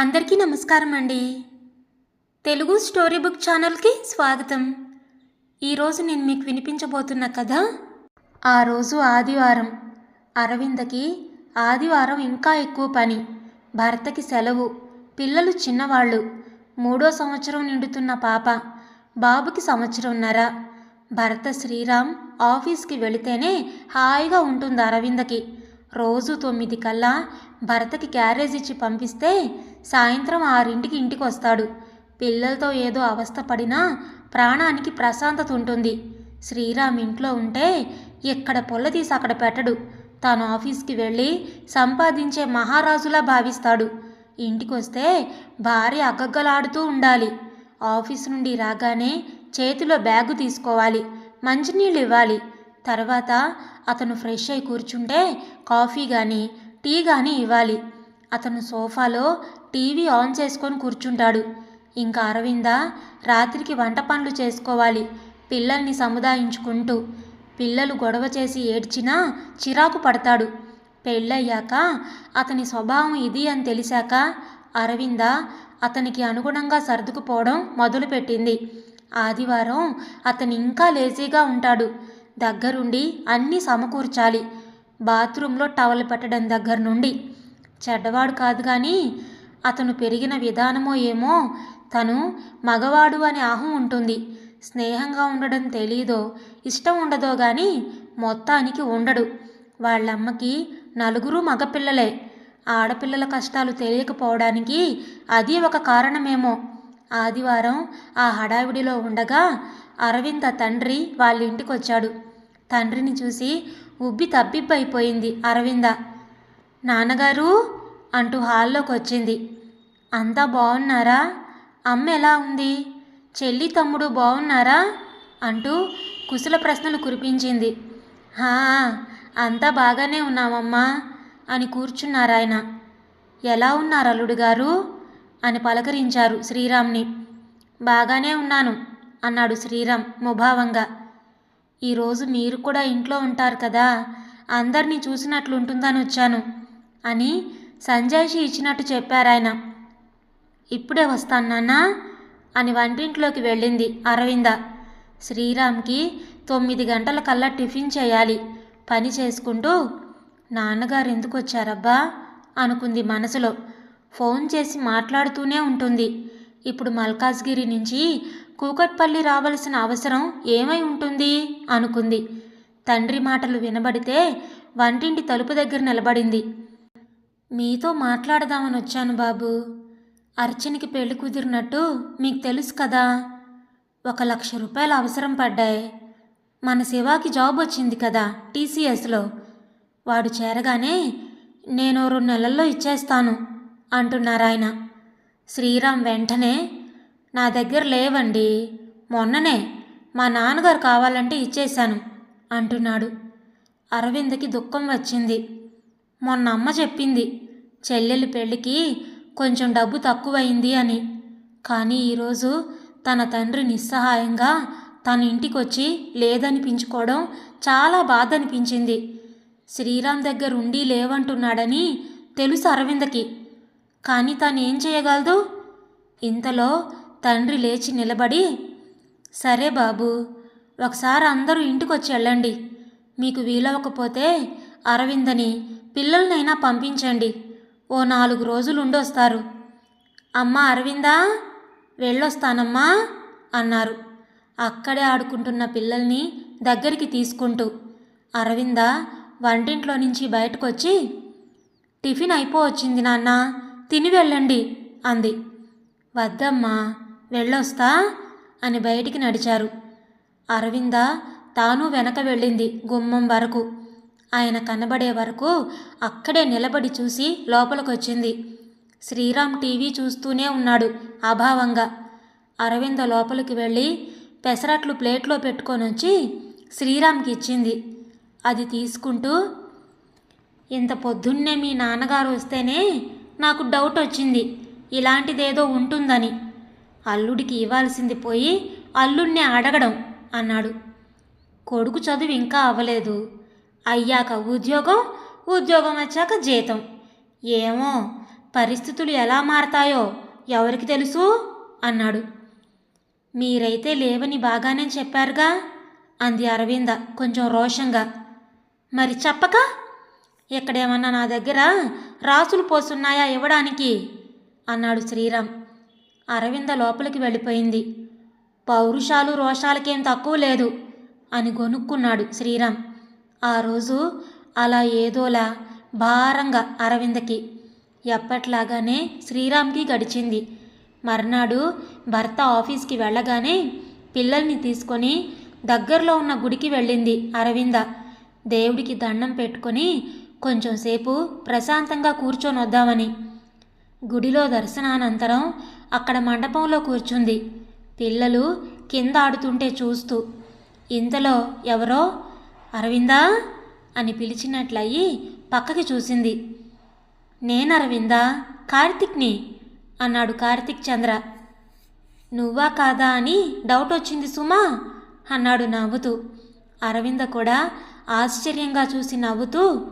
అందరికీ నమస్కారం అండి. తెలుగు స్టోరీ బుక్ ఛానల్కి స్వాగతం. ఈరోజు నేను మీకు వినిపించబోతున్న కథ ఆ రోజు ఆదివారం. అరవిందకి ఆదివారం ఇంకా ఎక్కువ పని భర్తకి సెలవు పిల్లలు చిన్నవాళ్ళు మూడో సంవత్సరం నిండుతున్న పాప బాబుకి సంవత్సరంన్నర. భర్త శ్రీరామ్ ఆఫీస్కి వెళితేనే హాయిగా ఉంటుంది అరవిందకి. రోజు తొమ్మిది కల్లా భర్తకి క్యారేజ్ ఇచ్చి పంపిస్తే సాయంత్రం ఆరింటికి ఇంటికి వస్తాడు పిల్లలతో ఏదో అవస్థ పడినా ప్రాణానికి ప్రశాంతత ఉంటుంది. శ్రీరామ్ ఇంట్లో ఉంటే ఎక్కడ పొల్ల తీసి అక్కడ పెట్టడు. తాను ఆఫీస్కి వెళ్ళి సంపాదించే మహారాజులా భావిస్తాడు. ఇంటికి వస్తే భార్య అగ్గగ్గలాడుతూ ఉండాలి. ఆఫీస్ నుండి రాగానే చేతిలో బ్యాగు తీసుకోవాలి. మంచినీళ్ళు ఇవ్వాలి. తర్వాత అతను ఫ్రెష్ అయి కూర్చుంటే కాఫీ కానీ టీ కానీ ఇవ్వాలి. అతను సోఫాలో టీవీ ఆన్ చేసుకొని కూర్చుంటాడు. ఇంకా అరవింద రాత్రికి వంట పనులు చేసుకోవాలి. పిల్లల్ని సముదాయించుకుంటూ పిల్లలు గొడవ చేసి ఏడ్చినా చిరాకు పడతాడు. పెళ్ళయ్యాక అతని స్వభావం ఇది అని తెలిసాక అరవింద అతనికి అనుగుణంగా సర్దుకుపోవడం మొదలుపెట్టింది. ఆదివారం అతను ఇంకా లేజీగా ఉంటాడు. దగ్గరుండి అన్నీ సమకూర్చాలి. బాత్రూంలో టవల్ పెట్టడం దగ్గర నుండి చెడ్డవాడు కాదు కానీ అతను పెరిగిన విధానమో ఏమో తను మగవాడు అనే ఆహం ఉంటుంది. స్నేహంగా ఉండడం తెలీదో ఇష్టం ఉండదో కానీ మొత్తానికి ఉండడు. వాళ్ళమ్మకి నలుగురు మగపిల్లలే. ఆడపిల్లల కష్టాలు తెలియకపోవడానికి అది ఒక కారణమేమో. ఆదివారం ఆ హడావిడిలో ఉండగా అరవింద తండ్రి వాళ్ళ ఇంటికి వచ్చాడు తండ్రిని చూసి ఉబ్బి తబ్బిబ్బైపోయింది అరవింద. నాన్నగారు అంటూ హాల్లోకి వచ్చింది అంతా బాగున్నారా అమ్మ ఎలా ఉంది? చెల్లి తమ్ముడు బాగున్నారా అంటూ కుశల ప్రశ్నలు కురిపించింది. హా అంతా బాగానే ఉన్నామమ్మా అని కూర్చున్నారాయన. ఎలా ఉన్నారు అల్లుడు గారు అని పలకరించారు శ్రీరామ్ని. బాగానే ఉన్నాను అన్నాడు శ్రీరామ్ ముభావంగా. ఈరోజు మీరు కూడా ఇంట్లో ఉంటారు కదా అందరినీ చూసినట్లు ఉంటుందని వచ్చాను అని సంజయ్షి ఇచ్చినట్టు చెప్పారాయన. ఇప్పుడే వస్తాను నాన్న అని వంటింట్లోకి వెళ్ళింది అరవింద. శ్రీరామ్కి తొమ్మిది గంటల కల్లా టిఫిన్ చేయాలి. పని చేసుకుంటూ నాన్నగారు ఎందుకు వచ్చారబ్బా అనుకుంది మనసులో. ఫోన్ చేసి మాట్లాడుతూనే ఉంటుంది. ఇప్పుడు మల్కాజ్గిరి నుంచి కూకట్పల్లి రావలసిన అవసరం ఏమై ఉంటుంది? అనుకుంది. తండ్రి మాటలు వినబడితే వంటింటి తలుపు దగ్గర నిలబడింది. మీతో మాట్లాడదామని వచ్చాను బాబు. అర్చనకి పెళ్ళి కుదిరినట్టు మీకు తెలుసు కదా. ఒక లక్ష రూపాయలు అవసరం పడ్డాయి. మన శివాకి జాబ్ వచ్చింది కదా టీసీఎస్లో. వాడు చేరగానే నేను రెండు నెలల్లో ఇచ్చేస్తాను అంటున్నారాయన శ్రీరామ్ వెంటనే నా దగ్గర లేవండి మొన్ననే మా నాన్నగారు కావాలంటే ఇచ్చేశాను అంటున్నాడు. అరవింద్కి దుఃఖం వచ్చింది. మొన్న అమ్మ చెప్పింది చెల్లెలి పెళ్ళికి కొంచెం డబ్బు తక్కువైంది అని. కానీ ఈరోజు తన తండ్రి నిస్సహాయంగా తన ఇంటికొచ్చి లేదనిపించుకోవడం చాలా బాధ అనిపించింది శ్రీరామ్ దగ్గర ఉండి లేవంటున్నాడని తెలుసు అరవిందకి. కానీ తను ఏం చేయగలదు? ఇంతలో తండ్రి లేచి నిలబడి సరే బాబు ఒకసారి అందరూ ఇంటికి వచ్చి వెళ్ళండి మీకు వీలవకపోతే అరవిందని పిల్లలనైనా పంపించండి. ఓ నాలుగు రోజులు ఉండొస్తారు. అమ్మ అరవిందా వెళ్ళొస్తానమ్మా అన్నారు. అక్కడే ఆడుకుంటున్న పిల్లల్ని దగ్గరికి తీసుకుంటూ అరవింద వంటింట్లో నుంచి బయటకొచ్చి టిఫిన్ అయిపోవచ్చింది నాన్న తిని వెళ్ళండి అంది. వద్దమ్మా వెళ్ళొస్తా అని బయటికి నడిచారు. అరవింద తాను వెనక వెళ్ళింది గుమ్మం వరకు. ఆయన కనబడే వరకు అక్కడే నిలబడి చూసి లోపలికొచ్చింది. శ్రీరామ్ టీవీ చూస్తూనే ఉన్నాడు అభావంగా. అరవింద లోపలికి వెళ్ళి పెసరట్లు ప్లేట్లో పెట్టుకొని వచ్చి శ్రీరామ్కి ఇచ్చింది. అది తీసుకుంటూ ఇంత పొద్దున్నే మీ నాన్నగారు వస్తేనే నాకు డౌట్ వచ్చింది. ఇలాంటిదేదో ఉంటుందని. అల్లుడికి ఇవ్వాల్సింది పోయి అల్లుడిని అడగడం అన్నాడు. కొడుకు చదువు ఇంకా అవ్వలేదు. అయ్యాక ఉద్యోగం ఉద్యోగం వచ్చాక జీతం. ఏమో పరిస్థితులు ఎలా మారతాయో ఎవరికి తెలుసు? అన్నాడు. మీరైతే లేవని బాగానే చెప్పారుగా? అంది అరవింద కొంచెం రోషంగా. మరి చెప్పక? ఇక్కడేమన్నా నా దగ్గర రాసులు పోసున్నాయా ఇవ్వడానికి? అన్నాడు శ్రీరామ్. అరవింద లోపలికి వెళ్ళిపోయింది. పౌరుషాలు రోషాలకేం తక్కువ లేదు అని గొనుక్కున్నాడు శ్రీరామ్. ఆ రోజు అలా ఏదోలా భారంగా అరవిందకి ఎప్పట్లాగానే శ్రీరామ్కి గడిచింది. మర్నాడు భర్త ఆఫీస్కి వెళ్ళగానే పిల్లల్ని తీసుకొని దగ్గరలో ఉన్న గుడికి వెళ్ళింది అరవింద. దేవుడికి దండం పెట్టుకొని కొంచెంసేపు ప్రశాంతంగా కూర్చొని వద్దామని గుడిలో దర్శనానంతరం అక్కడ మండపంలో కూర్చుంది. పిల్లలు కింద ఆడుతుంటే చూస్తూ ఇంతలో ఎవరో అరవిందా? అని పిలిచినట్లయి పక్కకి చూసింది. నేను అరవిందా కార్తిక్ని? అన్నాడు కార్తిక్ చంద్ర. నువ్వా కాదా అని డౌట్ వచ్చింది సుమా? అన్నాడు నవ్వుతూ. అరవింద కూడా ఆశ్చర్యంగా చూసి నవ్వుతూ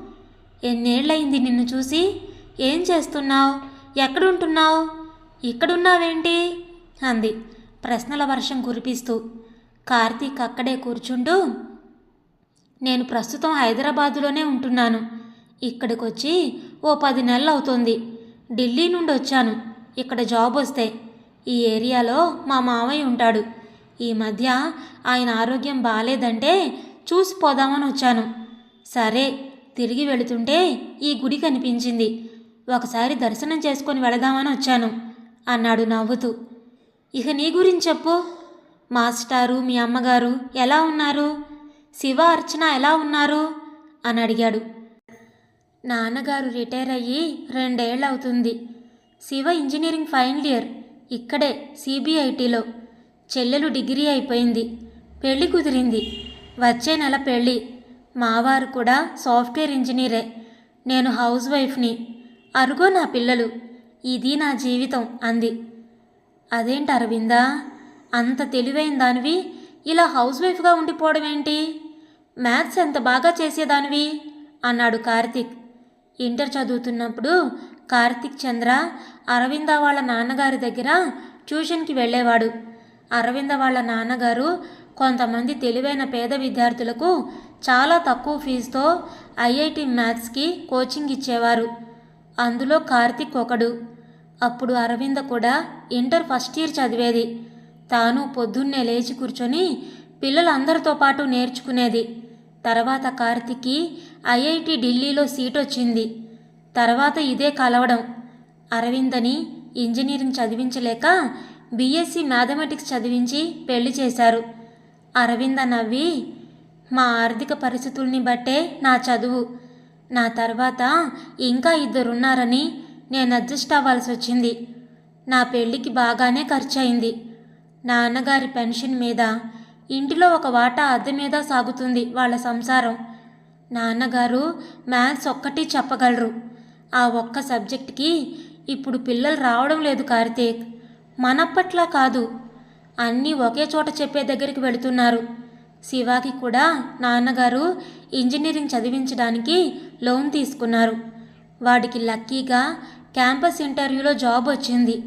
ఎన్నేళ్ళయింది నిన్ను చూసి? ఏం చేస్తున్నావు? ఎక్కడుంటున్నావు? ఇక్కడున్నావేంటి? అంది. ప్రశ్నల వర్షం కురిపిస్తూ. కార్తీక్ అక్కడే కూర్చుంటూ నేను ప్రస్తుతం హైదరాబాదులోనే ఉంటున్నాను. ఇక్కడికి వచ్చి ఓ పది నెలలు అవుతుంది ఢిల్లీ నుండి వచ్చాను ఇక్కడ జాబ్ వస్తే ఈ ఏరియాలో మా మామయ్య ఉంటాడు. ఈ మధ్య ఆయన ఆరోగ్యం బాగాలేదంటే చూసి పోదామని వచ్చాను సరే తిరిగి వెళుతుంటే ఈ గుడి కనిపించింది. ఒకసారి దర్శనం చేసుకొని వెళదామని వచ్చాను అన్నాడు నవ్వుతూ. ఇక నీ గురించి చెప్పు మాస్టారు మీ అమ్మగారు ఎలా ఉన్నారు? శివ అర్చన ఎలా ఉన్నారు? అని అడిగాడు. నాన్నగారు రిటైర్ అయ్యి రెండేళ్ళు అవుతుంది శివ ఇంజనీరింగ్ ఫైనల్ ఇయర్ ఇక్కడే సిబిఐటిలో. చెల్లెలు డిగ్రీ అయిపోయింది. పెళ్ళి కుదిరింది. వచ్చే నెల పెళ్ళి మావారు కూడా సాఫ్ట్వేర్ ఇంజనీరే. నేను హౌస్ వైఫ్ని. అరుగో నా పిల్లలు. ఇది నా జీవితం అంది. అదేంటి అరవిందా? అంత తెలివైన దానివి ఇలా హౌస్ వైఫ్గా ఉండిపోవడం ఏంటి మ్యాథ్స్ ఎంత బాగా చేసేదానివి? అన్నాడు కార్తిక్. ఇంటర్ చదువుతున్నప్పుడు కార్తిక్ చంద్ర అరవింద వాళ్ళ నాన్నగారి దగ్గర ట్యూషన్కి వెళ్ళేవాడు. అరవింద వాళ్ళ నాన్నగారు కొంతమంది తెలివైన పేద విద్యార్థులకు చాలా తక్కువ ఫీజుతో ఐఐటి మ్యాథ్స్కి కోచింగ్ ఇచ్చేవారు. అందులో కార్తిక్ ఒకడు. అప్పుడు అరవింద కూడా ఇంటర్ ఫస్ట్ ఇయర్ చదివేది. తాను పొద్దున్నే లేచి కూర్చొని పిల్లలందరితో పాటు నేర్చుకునేది. తర్వాత కార్తిక్కి ఐఐటి ఢిల్లీలో సీట్ వచ్చింది తర్వాత ఇదే కలవడం. అరవిందని ఇంజనీరింగ్ చదివించలేక బీఎస్సీ మ్యాథమెటిక్స్ చదివించి పెళ్ళి చేశారు. అరవింద నవ్వి మా ఆర్థిక పరిస్థితుల్ని బట్టే నా చదువు. నా తర్వాత ఇంకా ఇద్దరున్నారని నేను అడ్జస్ట్ అవ్వాల్సి వచ్చింది నా పెళ్ళికి బాగానే ఖర్చు అయింది నాన్నగారి పెన్షన్ మీద ఇంటిలో ఒక వాటా అద్దె మీద సాగుతుంది వాళ్ళ సంసారం. నాన్నగారు మ్యాథ్స్ ఒక్కటి చెప్పగలరు. ఆ ఒక్క సబ్జెక్ట్కి ఇప్పుడు పిల్లలు రావడం లేదు కార్తీక్. మనప్పట్లా కాదు. అన్నీ ఒకే చోట చెప్పే దగ్గరికి వెళుతున్నారు. శివాకి కూడా నాన్నగారు ఇంజనీరింగ్ చదివించడానికి లోన్ తీసుకున్నారు. వాడికి లక్కీగా క్యాంపస్ ఇంటర్వ్యూలో జాబ్ వచ్చింది.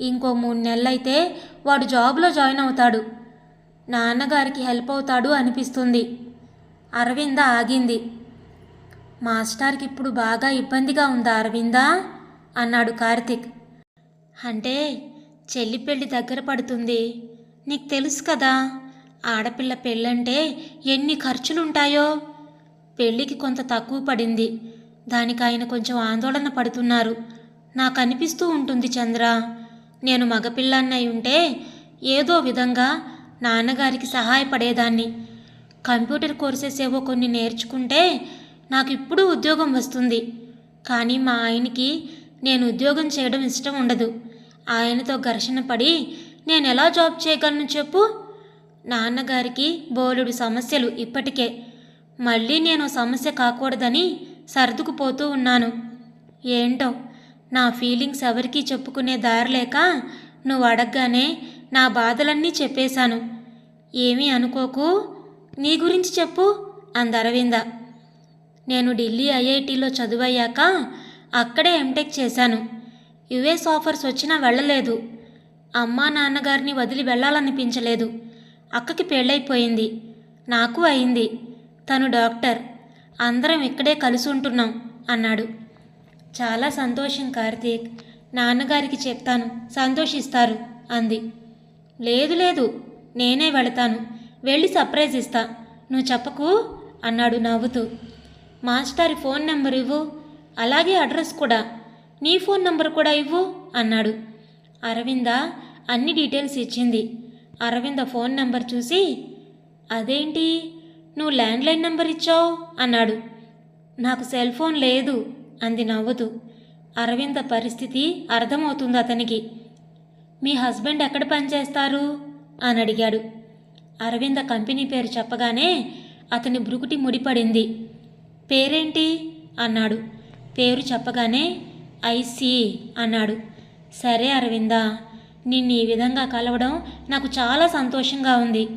ఇంకో మూడు నెలలైతే వాడు జాబ్లో జాయిన్ అవుతాడు. నాన్నగారికి హెల్ప్ అవుతాడు అనిపిస్తుంది. అరవింద ఆగింది. మాస్టర్కి ఇప్పుడు బాగా ఇబ్బందిగా ఉందా అరవిందా? అన్నాడు కార్తిక్. అంటే చెల్లి పెళ్ళి దగ్గర పడుతుంది. నీకు తెలుసు కదా ఆడపిల్ల పెళ్ళంటే ఎన్ని ఖర్చులుంటాయో? పెళ్ళికి కొంత తక్కువ పడింది. దానికి ఆయన కొంచెం ఆందోళన పడుతున్నారు. నాకు అనిపిస్తూ ఉంటుంది చంద్ర. నేను మగపిల్లాన్నై ఉంటే ఏదో విధంగా నాన్నగారికి సహాయపడేదాన్ని. కంప్యూటర్ కోర్సెస్ ఏవో కొన్ని నేర్చుకుంటే నాకు ఇప్పుడు ఉద్యోగం వస్తుంది. కానీ మా ఆయనకి నేను ఉద్యోగం చేయడం ఇష్టం ఉండదు. ఆయనతో ఘర్షణ పడి నేను ఎలా జాబ్ చేయగలను చెప్పు? నాన్నగారికి బోలెడు సమస్యలు ఇప్పటికే. మళ్ళీ నేను సమస్య కాకూడదని సర్దుకుపోతూ ఉన్నాను. ఏంటో? నా ఫీలింగ్స్ ఎవరికీ చెప్పుకునే దారి లేక నువ్వు అడగగానే నా బాధలన్నీ చెప్పేశాను. ఏమీ అనుకోకు. నీ గురించి చెప్పు అందరవింద. అరవింద నేను ఢిల్లీ ఐఐటిలో చదువయ్యాక అక్కడే ఎంటెక్ చేశాను. యుఎస్ ఆఫర్స్ వచ్చినా వెళ్ళలేదు. అమ్మా నాన్నగారిని వదిలి వెళ్ళాలనిపించలేదు. అక్కకి పెళ్ళైపోయింది. నాకు అయింది. తను డాక్టర్. అందరం ఇక్కడే కలిసి ఉంటున్నాం అన్నాడు. చాలా సంతోషం కార్తీక్. నాన్నగారికి చెప్తాను. సంతోషిస్తారు అంది. లేదు లేదు. నేనే వెళతాను. వెళ్ళి సర్ప్రైజ్ ఇస్తా. నువ్వు చెప్పకు అన్నాడు నవ్వుతూ. మాస్టారి ఫోన్ నెంబర్ ఇవ్వు. అలాగే అడ్రస్ కూడా. నీ ఫోన్ నెంబర్ కూడా ఇవ్వు అన్నాడు. అరవింద అన్ని డీటెయిల్స్ ఇచ్చింది. అరవింద ఫోన్ నెంబర్ చూసి అదేంటి? నువ్వు ల్యాండ్లైన్ నెంబర్ ఇచ్చావు? అన్నాడు. నాకు సెల్ ఫోన్ లేదు అంది నవ్వుతూ. అరవింద పరిస్థితి అర్థమవుతుంది అతనికి. మీ హస్బెండ్ ఎక్కడ పనిచేస్తారు అని అడిగాడు. అరవింద కంపెనీ పేరు చెప్పగానే అతని బ్రుకుటి ముడిపడింది పేరేంటి? అన్నాడు. పేరు చెప్పగానే ఐసి అన్నాడు. సరే అరవింద నిన్ను ఈ విధంగా కలవడం నాకు చాలా సంతోషంగా ఉంది.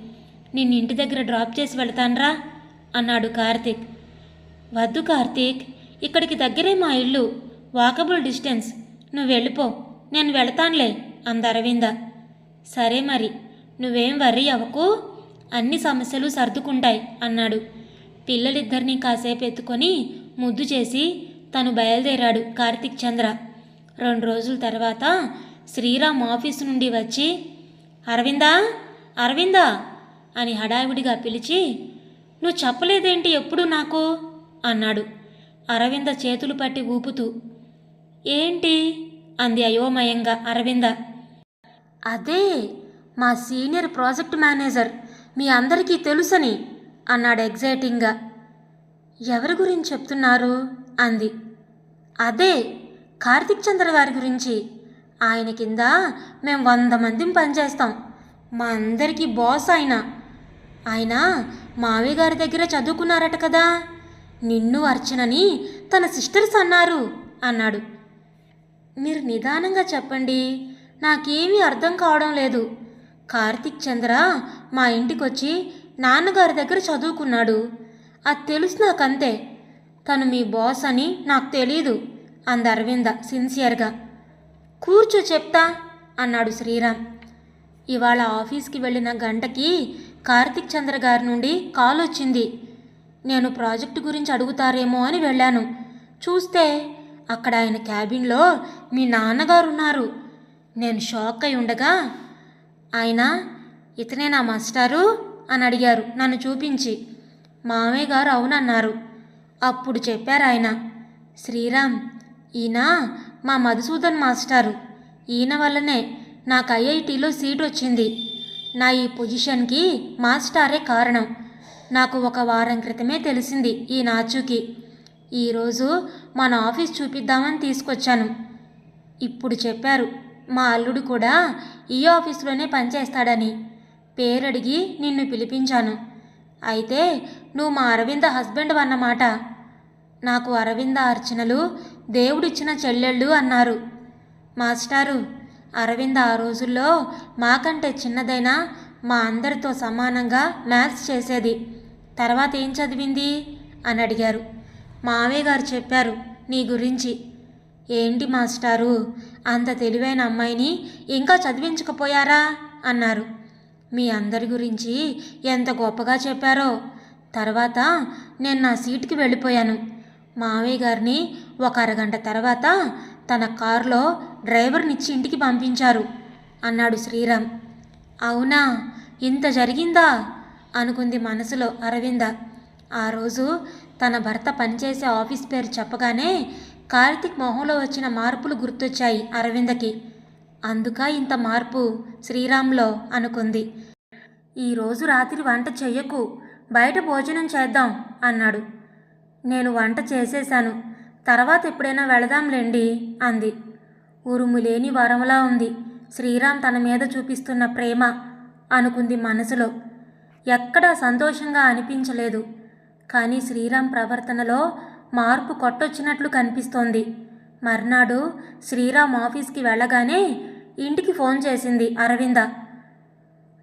నిన్ను ఇంటి దగ్గర డ్రాప్ చేసి వెళ్తాన్రా అన్నాడు కార్తీక్. వద్దు కార్తీక్ ఇక్కడికి దగ్గరే మా ఇల్లు. Walkable distance. నువ్వు వెళ్ళిపో నేను వెళతానులే. అంద అరవింద సరే మరి నువ్వేం వర్రీ అవ్వకు? అన్ని సమస్యలు సర్దుకుంటాయి అన్నాడు. పిల్లలిద్దరినీ కాసేపు ఎత్తుకొని ముద్దు చేసి తను బయలుదేరాడు కార్తీక్ చంద్ర. రెండు రోజుల తర్వాత శ్రీరామ్ ఆఫీసు నుండి వచ్చి అరవిందా అరవిందా అని హడావిడిగా పిలిచి నువ్వు చెప్పలేదేంటి ఎప్పుడు నాకు? అన్నాడు. అరవింద చేతులు పట్టి ఊపుతూ ఏంటి? అంది అయోమయంగా అరవింద. అదే మా సీనియర్ ప్రాజెక్ట్ మేనేజర్ మీ అందరికీ తెలుసని అన్నాడు ఎగ్జైటింగ్గా. ఎవరి గురించి చెప్తున్నారు? అంది. అదే కార్తిక్ చంద్ర గారి గురించి. ఆయన కింద మేము వంద మందిని పనిచేస్తాం. మా అందరికీ బాస్ ఆయన. ఆయన మావి గారి దగ్గర చదువుకున్నారట కదా. నిన్ను అర్చనని తన సిస్టర్స్ అన్నారు అన్నాడు. మీరు నిదానంగా చెప్పండి. నాకేమీ అర్థం కావడం లేదు. కార్తిక్ చంద్ర మా ఇంటికొచ్చి నాన్నగారి దగ్గర చదువుకున్నాడు. అది తెలుసు నాకంతే. తను మీ బాస్ అని నాకు తెలీదు అంది అరవింద సిన్సియర్గా. కూర్చో చెప్తా అన్నాడు శ్రీరామ్. ఇవాళ ఆఫీస్కి వెళ్ళిన గంటకి కార్తిక్ చంద్ర గారి నుండి కాల్ వచ్చింది నేను ప్రాజెక్టు గురించి అడుగుతారేమో అని వెళ్ళాను. చూస్తే అక్కడ ఆయన క్యాబిన్లో మీ నాన్నగారు ఉన్నారు నేను షాక్ అయి ఉండగా ఆయన ఇతనే నా మాస్టారు? అని అడిగారు నన్ను చూపించి. మామయ్య గారు అవునన్నారు. అప్పుడు చెప్పారు ఆయన. శ్రీరామ్ ఈయన మా మధుసూదన్ మాస్టారు. ఈయన వల్లనే నాకు ఐఐటిలో సీట్ వచ్చింది. నా ఈ పొజిషన్కి మాస్టారే కారణం. నాకు ఒక వారం క్రితమే తెలిసింది ఈ నాచుకి ఈరోజు మన ఆఫీస్ చూపిద్దామని తీసుకొచ్చాను. ఇప్పుడు చెప్పారు మా అల్లుడు కూడా ఈ ఆఫీస్లోనే పనిచేస్తాడని. పేరడిగి నిన్ను పిలిపించాను. అయితే నువ్వు మా అరవింద హస్బెండ్ అన్నమాట. నాకు అరవింద అర్చనలు దేవుడిచ్చిన చెల్లెళ్ళు అన్నారు. మాస్టారు అరవింద ఆ రోజుల్లో మాకంటే చిన్నదైనా మా అందరితో సమానంగా మ్యాథ్స్ చేసేది. తర్వాత ఏం చదివింది? అని అడిగారు. మావయ్య గారు చెప్పారు నీ గురించి. ఏంటి మాస్టారు? అంత తెలివైన అమ్మాయిని ఇంకా చదివించకపోయారా? అన్నారు. మీ అందరి గురించి ఎంత గొప్పగా చెప్పారో. తర్వాత నేను నా సీటుకి వెళ్ళిపోయాను. మావయ్య గారిని ఒక అరగంట తర్వాత తన కారులో డ్రైవర్నిచ్చి ఇంటికి పంపించారు అన్నాడు శ్రీరామ్. అవునా? ఇంత జరిగిందా? అనుకుంది మనసులో అరవింద. ఆ రోజు తన భర్త పనిచేసే ఆఫీస్ పేరు చెప్పగానే కార్తిక్ మొహంలో వచ్చిన మార్పులు గుర్తొచ్చాయి అరవిందకి. అందుక ఇంత మార్పు? శ్రీరామ్లో అనుకుంది. ఈరోజు రాత్రి వంట చెయ్యకు. బయట భోజనం చేద్దాం అన్నాడు. నేను వంట చేసేశాను. తర్వాత ఎప్పుడైనా వెళదాంలేండి అంది. ఉరుము లేని వరంలా ఉంది. శ్రీరామ్ తన మీద చూపిస్తున్న ప్రేమ అనుకుంది మనసులో. ఎక్కడా సంతోషంగా అనిపించలేదు. కానీ శ్రీరామ్ ప్రవర్తనలో మార్పు కొట్టొచ్చినట్లు కనిపిస్తోంది. మర్నాడు శ్రీరామ్ ఆఫీస్కి వెళ్ళగానే ఇంటికి ఫోన్ చేసింది అరవింద.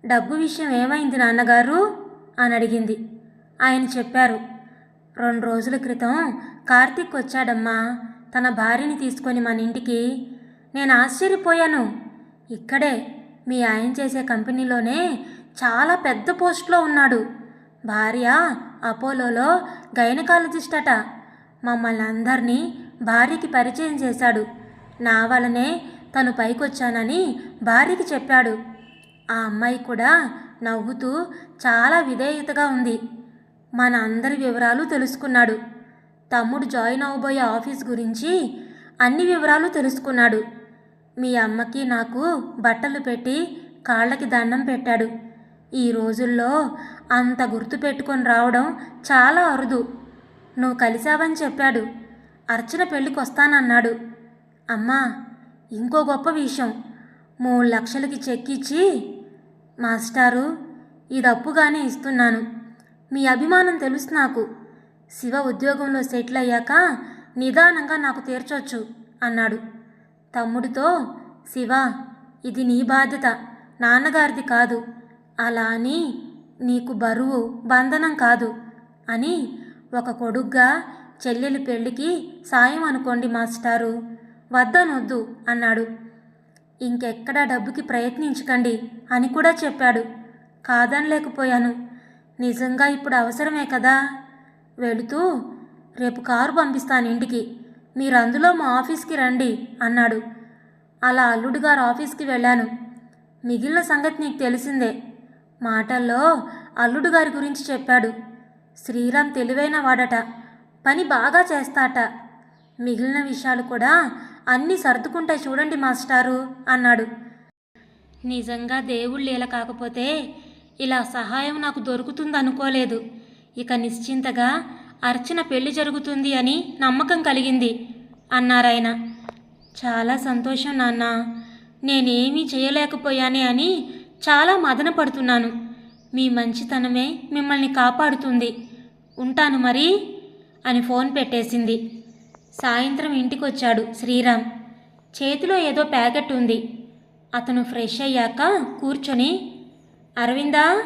డబ్బు విషయం ఏమైంది నాన్నగారు? అని అడిగింది. ఆయన చెప్పారు. రెండు రోజుల క్రితం కార్తీక్ వచ్చాడమ్మా. తన భార్యని తీసుకొని మన ఇంటికి. నేను ఆశ్చర్యపోయాను. ఇక్కడే మీ ఆయన చేసే కంపెనీలోనే చాలా పెద్ద పోస్ట్లో ఉన్నాడు. భార్య అపోలోలో గైనకాలజిస్ట్ అట మమ్మల్ని అందరినీ భార్యకి పరిచయం చేశాడు. నా వలనే తను పైకొచ్చానని భార్యకి చెప్పాడు. ఆ అమ్మాయి కూడా నవ్వుతూ చాలా విధేయతగా ఉంది. మన అందరి వివరాలు తెలుసుకున్నాడు. తమ్ముడు జాయిన్ అవబోయే ఆఫీస్ గురించి అన్ని వివరాలు తెలుసుకున్నాడు. మీ అమ్మకి నాకు బట్టలు పెట్టి కాళ్ళకి దండం పెట్టాడు. ఈ రోజుల్లో అంత గుర్తు పెట్టుకొని రావడం చాలా అరుదు. నువ్వు కలిశావని చెప్పాడు. అర్చన పెళ్ళికి వస్తానన్నాడు అమ్మా ఇంకో గొప్ప విషయం. మూడు లక్షలకి చెక్ ఇచ్చి మాస్టారు ఇది అప్పుగానే ఇస్తున్నాను. మీ అభిమానం తెలుసు నాకు. శివ ఉద్యోగంలో సెటిల్ అయ్యాక నిదానంగా నాకు తీర్చొచ్చు అన్నాడు. తమ్ముడితో శివ ఇది నీ బాధ్యత. నాన్నగారిది కాదు. అలా అని నీకు బరువు బంధనం కాదు అని ఒక కొడుగ్గా చెల్లెలి పెళ్ళికి సాయం అనుకోండి మాస్టారు. వద్దనొద్దు అన్నాడు. ఇంకెక్కడా డబ్బుకి ప్రయత్నించకండి అని కూడా చెప్పాడు. కాదనలేకపోయాను. నిజంగా ఇప్పుడు అవసరమే కదా? వెళుతూ రేపు కారు పంపిస్తాను ఇంటికి. మీరు అందులో మా ఆఫీస్కి రండి అన్నాడు. అలా అల్లుడు గారు ఆఫీస్కి వెళ్ళాను. మిగిలిన సంగతి నీకు తెలిసిందే. మాటల్లో అల్లుడు గారి గురించి చెప్పాడు. శ్రీరామ్ తెలివైన వాడట. పని బాగా చేస్తాట. మిగిలిన విషయాలు కూడా అన్నీ సర్దుకుంటాయి చూడండి మాస్టారు అన్నాడు. నిజంగా దేవుళ్ళు లీల కాకపోతే ఇలా సహాయం నాకు దొరుకుతుందనుకోలేదు. ఇక నిశ్చింతగా అర్చన పెళ్ళి జరుగుతుంది అని నమ్మకం కలిగింది అన్నారాయన. చాలా సంతోషం నాన్న. నేనేమీ చేయలేకపోయానే అని చాలా మదన పడుతున్నాను. మీ మంచితనమే మిమ్మల్ని కాపాడుతుంది. ఉంటాను మరి? అని ఫోన్ పెట్టేసింది. సాయంత్రం ఇంటికొచ్చాడు శ్రీరామ్. చేతిలో ఏదో ప్యాకెట్ ఉంది. అతను ఫ్రెష్ అయ్యాక కూర్చొని అరవిందా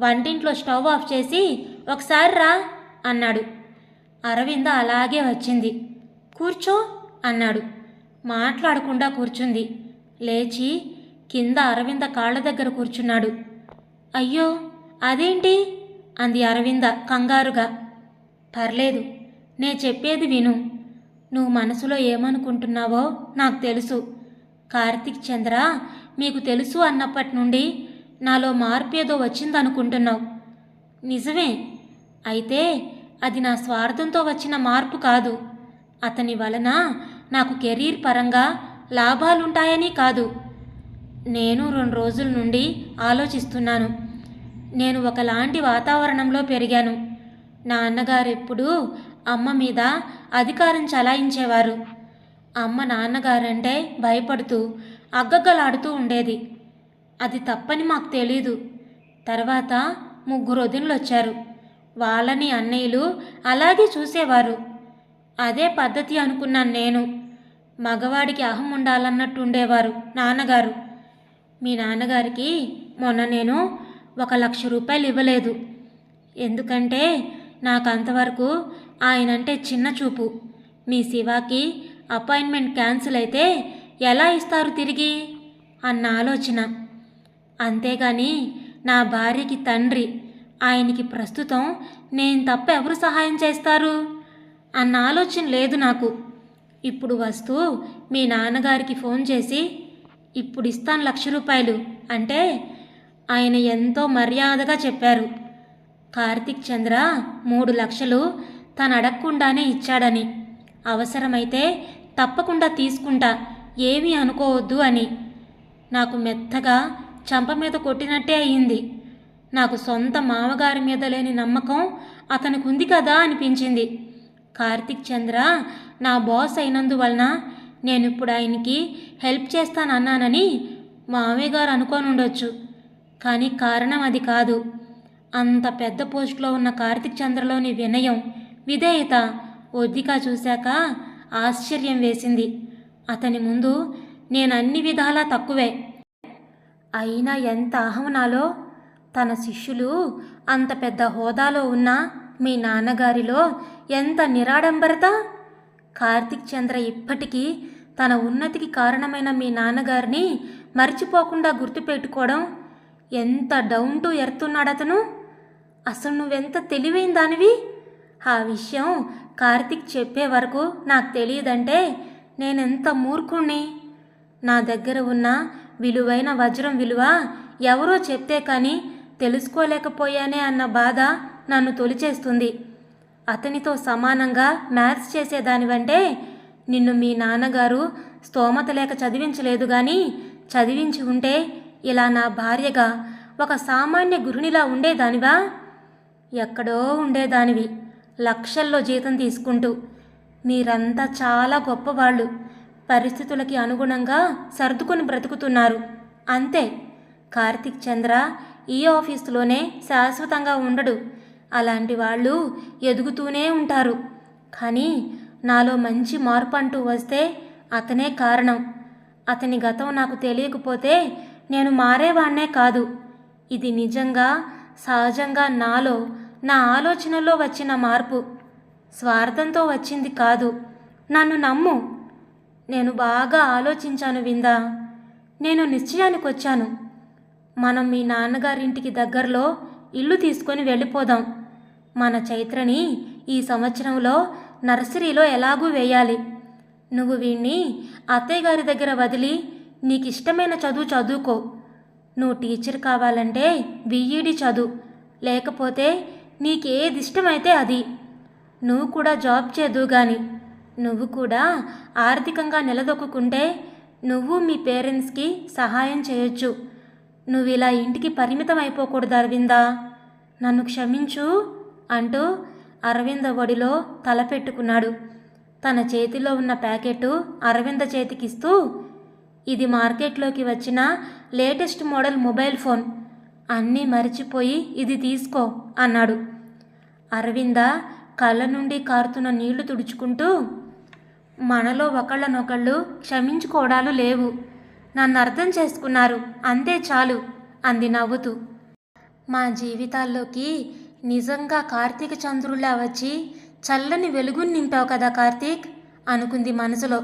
వంటింట్లో స్టవ్ ఆఫ్ చేసి ఒకసారి రా అన్నాడు. అరవింద అలాగే వచ్చింది. కూర్చో అన్నాడు. మాట్లాడకుండా కూర్చుంది. లేచి కింద అరవింద కాళ్ళ దగ్గర కూర్చున్నాడు. అయ్యో అదేంటి? అంది అరవింద కంగారుగా. పర్లేదు నే చెప్పేది విను. నువ్వు మనసులో ఏమనుకుంటున్నావో నాకు తెలుసు. కార్తిక్ చంద్ర మీకు తెలుసు అన్నప్పటి నుండి నాలో మార్పు ఏదో వచ్చిందనుకుంటున్నావు. నిజమే అయితే అది నా స్వార్థంతో వచ్చిన మార్పు కాదు. అతని వలన నాకు కెరీర్ పరంగా లాభాలుంటాయని కాదు. నేను రెండు రోజుల నుండి ఆలోచిస్తున్నాను. నేను ఒకలాంటి వాతావరణంలో పెరిగాను. నా అన్నగారు ఎప్పుడూ అమ్మ మీద అధికారం చలాయించేవారు. అమ్మ నాన్నగారంటే భయపడుతూ అగ్గగ్గలాడుతూ ఉండేది. అది తప్పని మాకు తెలీదు. తర్వాత ముగ్గురు వదినలు వచ్చారు వాళ్ళని అన్నయ్యలు అలాగే చూసేవారు. అదే పద్ధతి అనుకున్నాను నేను. మగవాడికి అహం ఉండాలన్నట్టు ఉండేవారు నాన్నగారు. మీ నాన్నగారికి మొన్న నేను ఒక లక్ష రూపాయలు ఇవ్వలేదు. ఎందుకంటే నాకు అంతవరకు ఆయనంటే చిన్న చూపు. మీ శివాకి అపాయింట్మెంట్ క్యాన్సిల్ అయితే ఎలా ఇస్తారు తిరిగి? అన్న ఆలోచన. అంతేగాని నా భార్యకి తండ్రి ఆయనకి ప్రస్తుతం నేను తప్ప ఎవరు సహాయం చేస్తారు? అన్న ఆలోచన లేదు నాకు. ఇప్పుడు వస్తూ మీ నాన్నగారికి ఫోన్ చేసి ఇప్పుడు ఇస్తాను లక్ష రూపాయలు అంటే ఆయన ఎంతో మర్యాదగా చెప్పారు. కార్తిక్ చంద్ర మూడు లక్షలు తను అడగకుండానే ఇచ్చాడని. అవసరమైతే తప్పకుండా తీసుకుంటా ఏమీ అనుకోవద్దు అని. నాకు మెత్తగా చంప మీద కొట్టినట్టే అయ్యింది నాకు సొంత మామగారి మీద లేని నమ్మకం అతనికి ఉంది కదా అనిపించింది. కార్తిక్ చంద్ర నా బాస్ అయినందువలన నేను ఇప్పుడు ఆయనకి హెల్ప్ చేస్తానన్నానని మామయ్య గారు అనుకొని ఉండొచ్చు. కానీ కారణం అది కాదు. అంత పెద్ద పోస్టులో ఉన్న కార్తిక్ చంద్రలోని వినయం విధేయత ఒద్దిగా చూశాక ఆశ్చర్యం వేసింది. అతని ముందు నేను అన్ని విధాలా తక్కువే. అయినా ఎంత అహం నాలో? తన శిష్యులు అంత పెద్ద హోదాలో ఉన్న మీ నాన్నగారిలో ఎంత నిరాడంబరత? కార్తిక్ చంద్ర ఇప్పటికీ తన ఉన్నతికి కారణమైన మీ నాన్నగారిని మర్చిపోకుండా గుర్తుపెట్టుకోవడం ఎంత డౌన్ టు ఎర్త్ ఉన్నాడు అతను అసలు నువ్వెంత తెలివైన దానివి? ఆ విషయం కార్తిక్ చెప్పే వరకు నాకు తెలియదంటే నేనెంత మూర్ఖుణ్ణి? నా దగ్గర ఉన్న విలువైన వజ్రం విలువ ఎవరో చెప్తే కానీ తెలుసుకోలేకపోయానే అన్న బాధ నన్ను తొలిచేస్తుంది. అతనితో సమానంగా మ్యాథ్స్ చేసేదానివంటే నిన్ను మీ నాన్నగారు స్తోమత లేక చదివించలేదు కానీ చదివించి ఉంటే ఇలా నా భార్యగా ఒక సామాన్య గృహిణిలా ఉండేదానివా? ఎక్కడో ఉండేదానివి లక్షల్లో జీతం తీసుకుంటూ. మీరంతా చాలా గొప్పవాళ్ళు. పరిస్థితులకి అనుగుణంగా సర్దుకొని బ్రతుకుతున్నారు. అంతే. కార్తిక్ చంద్ర ఈ ఆఫీసులోనే శాశ్వతంగా ఉండడు. అలాంటి వాళ్ళు ఎదుగుతూనే ఉంటారు. కానీ నాలో మంచి మార్పు అంటూ వస్తే అతనే కారణం. అతని గతం నాకు తెలియకపోతే నేను మారేవాణ్ణే కాదు. ఇది నిజంగా సహజంగా నాలో నా ఆలోచనలో వచ్చిన మార్పు. స్వార్థంతో వచ్చింది కాదు. నన్ను నమ్ము. నేను బాగా ఆలోచించాను విందా? నేను నిశ్చయానికి వచ్చాను. మనం మీ నాన్నగారింటికి దగ్గరలో ఇల్లు తీసుకొని వెళ్ళిపోదాం. మన చైత్రని ఈ సంవత్సరంలో నర్సరీలో ఎలాగూ వేయాలి. నువ్వు వీణ్ణి అత్తయ్య గారి దగ్గర వదిలి నీకు ఇష్టమైన చదువు చదువుకో. నువ్వు టీచర్ కావాలంటే బీఈడి చదువు. లేకపోతే నీకేది ఇష్టమైతే అది. నువ్వు కూడా జాబ్ చేదువు గాని. నువ్వు కూడా ఆర్థికంగా నిలదొక్కుంటే నువ్వు మీ పేరెంట్స్కి సహాయం చేయొచ్చు. నువ్వు ఇలా ఇంటికి పరిమితం అయిపోకూడదు అరవిందా. నన్ను క్షమించు. అంటూ అరవింద ఒడిలో తల పెట్టుకున్నాడు. తన చేతిలో ఉన్న ప్యాకెట్ అరవింద చేతికిస్తూ ఇది మార్కెట్లోకి వచ్చిన లేటెస్ట్ మోడల్ మొబైల్ ఫోన్. అన్నీ మరిచిపోయి ఇది తీసుకో అన్నాడు. అరవింద కళ్ళ నుండి కారుతున్న నీళ్ళు తుడుచుకుంటూ మనలో ఒకళ్ళనొకళ్ళు క్షమించుకోవడాలు లేవు. నన్ను అర్థం చేసుకున్నారు. అంతే చాలు అంది నవ్వుతూ. మా జీవితాల్లోకి నిజంగా కార్తీక చంద్రుల్లా వచ్చి చల్లని వెలుగుని నింపావు కదా కార్తీక్? అనుకుంది మనసులో.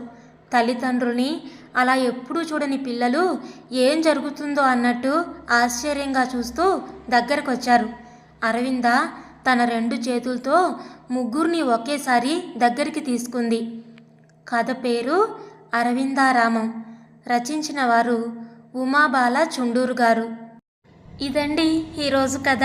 తల్లిదండ్రుల్ని అలా ఎప్పుడూ చూడని పిల్లలు ఏం జరుగుతుందో అన్నట్టు ఆశ్చర్యంగా చూస్తూ దగ్గరకొచ్చారు. అరవింద తన రెండు చేతులతో ముగ్గురిని ఒకేసారి దగ్గరికి తీసుకుంది. కథ పేరు అరవిందారామం. రచించిన వారు ఉమాబాల చుండూరు గారు ఇదండి ఈరోజు కథ.